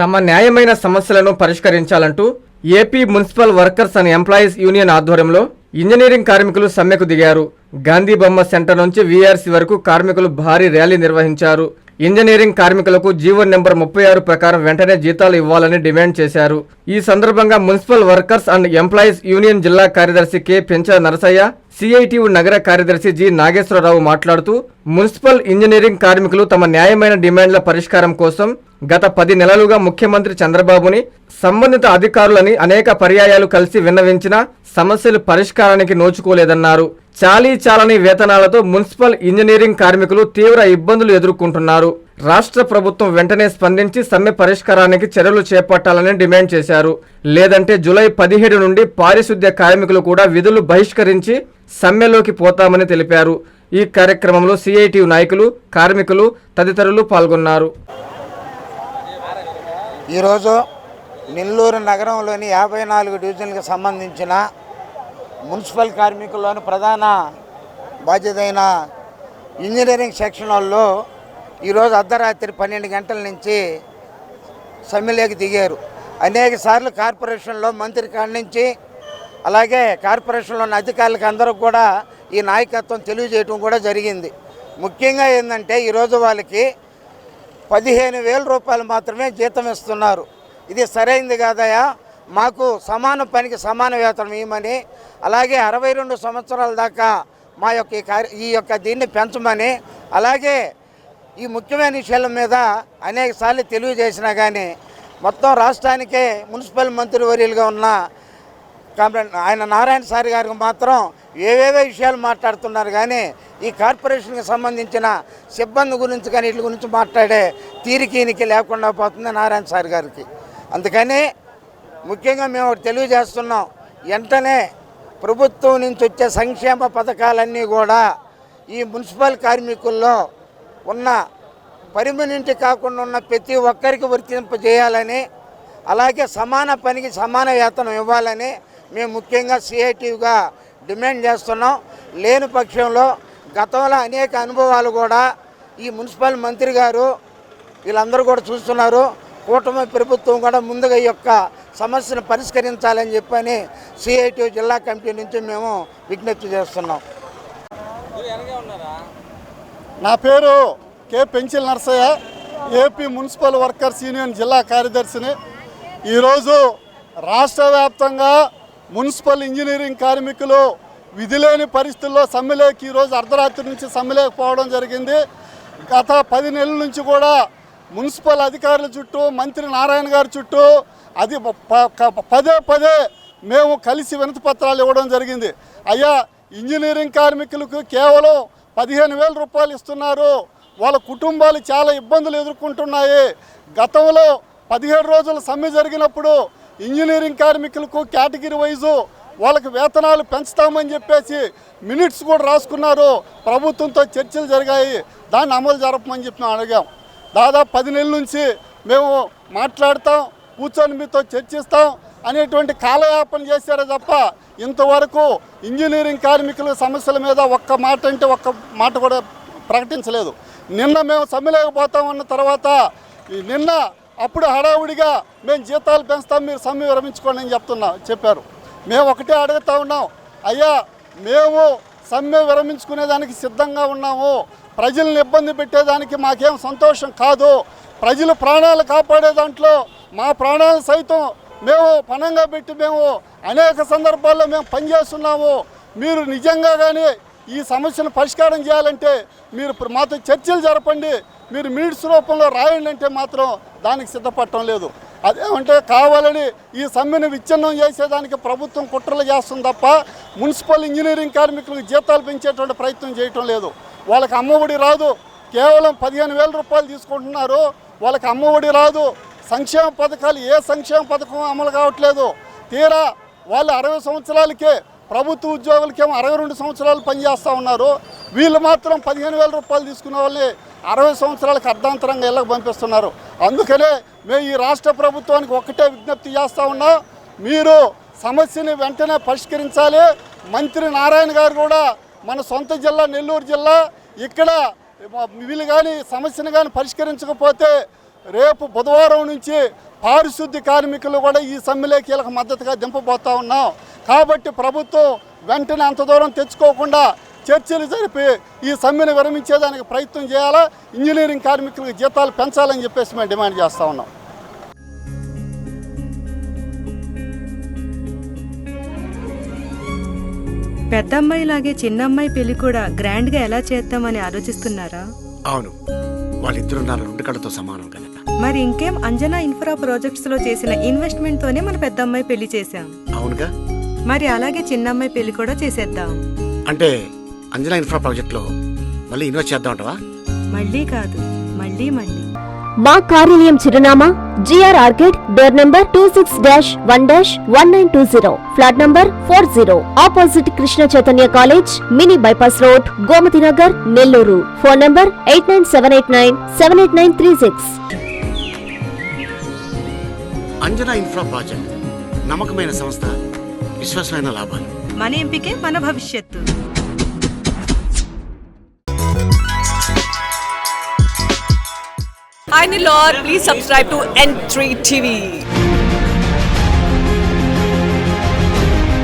తమ న్యాయమైన సమస్యలను పరిష్కరించాలంటూ AP municipal workers and employees union ఆధ్వర్యంలో ఇంజనీరింగ్ కార్మికులు సమ్మెకు దిగారు. గాంధీ బొమ్మ సెంటర్ నుంచి వీఆర్సీ వరకు కార్మికులు భారీ ర్యాలీ నిర్వహించారు. ఇంజనీరింగ్ కార్మికులకు జీవో నెంబర్ ముప్పై ఆరు ప్రకారం వెంటనే జీతాలు ఇవ్వాలని డిమాండ్ చేశారు. ఈ సందర్భంగా municipal workers and employees union జిల్లా కార్యదర్శి కె. పెంచ నరసయ్య సిఐటియు నగర కార్యదర్శి జి. నాగేశ్వరరావు మాట్లాడుతూ మున్సిపల్ ఇంజనీరింగ్ కార్మికులు తమ న్యాయమైన డిమాండ్ల పరిష్కారం కోసం గత పది నెలలుగా ముఖ్యమంత్రి చంద్రబాబుని సంబంధిత అధికారులని అనేక పర్యాయాలు కలిసి విన్నవించినా సమస్యలు పరిష్కారానికి నోచుకోలేదన్నారు. చాలీ చాలని వేతనాలతో మున్సిపల్ ఇంజనీరింగ్ కార్మికులు తీవ్ర ఇబ్బందులు ఎదుర్కొంటున్నారు. రాష్ట్ర ప్రభుత్వం వెంటనే స్పందించి సమ్మె పరిష్కారానికి చర్యలు చేపట్టాలని డిమాండ్ చేశారు. లేదంటే జూలై పదిహేడు నుండి పారిశుద్ధ్య కార్మికులు కూడా విధులు బహిష్కరించి సమ్మెలోకి పోతామని తెలిపారు. ఈ కార్యక్రమంలో సిఐటియు నాయకులు కార్మికులు తదితరులు పాల్గొన్నారు. ఈరోజు నెల్లూరు నగరంలోని యాభై నాలుగు డివిజన్లకు సంబంధించిన మున్సిపల్ కార్మికుల్లోని ప్రధాన బాధ్యత అయిన ఇంజనీరింగ్ సెక్షన్ వాళ్ళు ఈరోజు అర్ధరాత్రి పన్నెండు గంటల నుంచి సమ్మెలోకి దిగారు. అనేక సార్లు కార్పొరేషన్లో మంత్రి కాడి నుంచి అలాగే కార్పొరేషన్లో ఉన్న అధికారులకు అందరూ కూడా ఈ నాయకత్వం తెలియజేయటం కూడా జరిగింది. ముఖ్యంగా ఏంటంటే ఈరోజు వాళ్ళకి పదిహేను వేల రూపాయలు మాత్రమే జీతం ఇస్తున్నారు. ఇది సరైంది కాదయా మాకు సమాన పనికి సమాన వేతనం ఇవ్వమని అలాగే అరవై రెండు సంవత్సరాల దాకా మా యొక్క ఈ యొక్క దీన్ని పెంచమని అలాగే ఈ ముఖ్యమైన విషయాల మీద అనేక సార్లు తెలియజేసినా కానీ మొత్తం రాష్ట్రానికే మున్సిపల్ మంత్రి వర్యులుగా ఉన్న కామ్రేడ్ ఆయన నారాయణ సార్ గారికి మాత్రం ఏవేవో విషయాలు మాట్లాడుతున్నారు కానీ ఈ కార్పొరేషన్కి సంబంధించిన సిబ్బంది గురించి కానీ వీటి గురించి మాట్లాడే తీరికీనికి లేకుండా పోతుంది నారాయణ సార్ గారికి. అందుకని ముఖ్యంగా మేము తెలియజేస్తున్నాం వెంటనే ప్రభుత్వం నుంచి వచ్చే సంక్షేమ పథకాలన్నీ కూడా ఈ మున్సిపల్ కార్మికుల్లో ఉన్న పర్మనెంట్ కాకుండా ఉన్న ప్రతి ఒక్కరికి వర్తింపజేయాలని అలాగే సమాన పనికి సమాన వేతనం ఇవ్వాలని మేము ముఖ్యంగా సిఐటిగా డిమాండ్ చేస్తున్నాం. లేని పక్షంలో గతంలో అనేక అనుభవాలు కూడా ఈ మున్సిపల్ మంత్రి గారు వీళ్ళందరూ కూడా చూస్తున్నారు. కూటమి ప్రభుత్వం కూడా ముందుగా ఈ యొక్క సమస్యను పరిష్కరించాలని చెప్పని సిఐటి జిల్లా కమిటీ నుంచి మేము విజ్ఞప్తి చేస్తున్నాం. నా పేరు K Penchil Narsaiah AP municipal workers union జిల్లా కార్యదర్శిని. ఈరోజు రాష్ట్ర వ్యాప్తంగా మున్సిపల్ ఇంజనీరింగ్ కార్మికులు విధిలేని పరిస్థితుల్లో సమ్మెలోకి ఈరోజు అర్ధరాత్రి నుంచి సమ్మెలేకపోవడం జరిగింది. గత పది నెలల నుంచి కూడా మున్సిపల్ అధికారుల చుట్టూ మంత్రి నారాయణ గారి చుట్టూ అది పదే పదే మేము కలిసి వినతి పత్రాలు ఇవ్వడం జరిగింది. అయ్యా ఇంజనీరింగ్ కార్మికులకు కేవలం పదిహేను వేల రూపాయలు ఇస్తున్నారు. వాళ్ళ కుటుంబాలు చాలా ఇబ్బందులు ఎదుర్కొంటున్నాయి. గతంలో పదిహేడు రోజుల సమ్మె జరిగినప్పుడు ఇంజనీరింగ్ కార్మికులకు కేటగిరీ వైజు వాళ్ళకి వేతనాలు పెంచుతామని చెప్పేసి మినిట్స్ కూడా రాసుకున్నారు. ప్రభుత్వంతో చర్చలు జరిగాయి. దాన్ని అమలు జరపమని చెప్పి మేము అడిగాం. దాదాపు పది నెలల నుంచి మేము మాట్లాడతాం కూర్చొని మీతో చర్చిస్తాం అనేటువంటి కాలయాపన చేశారే తప్ప ఇంతవరకు ఇంజనీరింగ్ కార్మికుల సమస్యల మీద ఒక్క మాట అంటే ఒక్క మాట కూడా ప్రకటించలేదు. నిన్న మేము సమ్మెలేకపోతామన్న తర్వాత నిన్న అప్పుడు హడావుడిగా మేము జీతాలు పెంచుతాం మీరు సమ్మె విరమించుకోండి అని చెప్తున్నా చెప్పారు. మేము ఒకటే అడుగుతా ఉన్నాం అయ్యా మేము సమ్మె విరమించుకునేదానికి సిద్ధంగా ఉన్నాము. ప్రజల్ని ఇబ్బంది పెట్టేదానికి మాకేం సంతోషం కాదు. ప్రజల ప్రాణాలు కాపాడే దాంట్లో మా ప్రాణాలు సైతం మేము పణంగా పెట్టి మేము అనేక సందర్భాల్లో మేము పనిచేస్తున్నాము. మీరు నిజంగా కానీ ఈ సమస్యను పరిష్కారం చేయాలంటే మీరు ఇప్పుడు మాతో చర్చలు జరపండి. మీరు మీడ్స్ రూపంలో రాయండి అంటే మాత్రం దానికి సిద్ధపడటం లేదు. అదేమంటే కావాలని ఈ సమ్మెను విచ్ఛిన్నం చేసేదానికి ప్రభుత్వం కుట్రలు చేస్తుంది తప్ప మున్సిపల్ ఇంజనీరింగ్ కార్మికులకు జీతాలు పెంచేటువంటి ప్రయత్నం చేయటం లేదు. వాళ్ళకి అమ్మఒడి రాదు. కేవలం పదిహేను వేల రూపాయలు తీసుకుంటున్నారు. వాళ్ళకి అమ్మఒడి రాదు. సంక్షేమ పథకాలు ఏ సంక్షేమ పథకం అమలు కావట్లేదు. తీరా వాళ్ళు అరవై సంవత్సరాలకే ప్రభుత్వ ఉద్యోగులకేమో అరవై రెండు సంవత్సరాలు పనిచేస్తూ ఉన్నారు. వీళ్ళు మాత్రం పదిహేను వేల రూపాయలు తీసుకునే వాళ్ళని అరవై సంవత్సరాలకు అర్ధాంతరంగా ఇళ్ళకి పంపిస్తున్నారు. అందుకనే మేము ఈ రాష్ట్ర ప్రభుత్వానికి ఒకటే విజ్ఞప్తి చేస్తూ ఉన్నాం మీరు సమస్యని వెంటనే పరిష్కరించాలి. మంత్రి నారాయణ గారు కూడా మన సొంత జిల్లా నెల్లూరు జిల్లా ఇక్కడ వీళ్ళు కానీ సమస్యను కానీ పరిష్కరించకపోతే రేపు బుధవారం నుంచి పారిశుద్ధ్య కార్మికులు కూడా ఈ సమ్మెలో కీలక మద్దతుగా దింపబోతా ఉన్నాం. కాబట్టి ప్రభుత్వం వెంటనే అంత దూరం తెచ్చుకోకుండా చర్చలు జరిపి ఈ సమ్మెను విరమించేదానికి ప్రయత్నం చేయాలా? ఇంజనీరింగ్ కార్మికులకు జీతాలు పెంచాలని చెప్పేసి మేము డిమాండ్ చేస్తూ ఉన్నాం. పెద్దమ్మాయిలాగే చిన్నమ్మాయి పెళ్ళి కూడా గ్రాండ్గా ఎలా చేద్దామని ఆలోచిస్తున్నారా? అవును. వాళ్ళిద్దరు నా రెండు కళ్ళతో సమానం కనుక మరి ఇంకేం అంజనా ఇన్ఫ్రా ప్రాజెక్ట్స్లో చేసిన ఇన్వెస్ట్మెంట్ తోనే మన పెద్దమ్మాయి పెళ్ళి చేశాం. అవునుగా? మరి అలాగే చిన్నమ్మాయి పెళ్ళి కూడా చేసేద్దాం. అంటే అంజనా ఇన్ఫ్రా ప్రాజెక్ట్లో మళ్ళీ ఇన్వెస్ట్ చేద్దామంటవా? మళ్ళీ కాదు మళ్ళీ మళ్ళీ. మా కార్యాలయం చిరునామా GR orchid door number two six dash one dash one nine two zero flat number four zero opposite Krishna Chaitanya college mini bypass road Gomathi Nagar Nellore phone number eight nine seven eight nine seven eight nine three six Anjana infra project నమ్మకమైన సంస్థ. విశ్వాసమైన లాభాలు మన ఎంపికే మన భవిష్యత్తు Hi Nilor, please subscribe to N3 TV.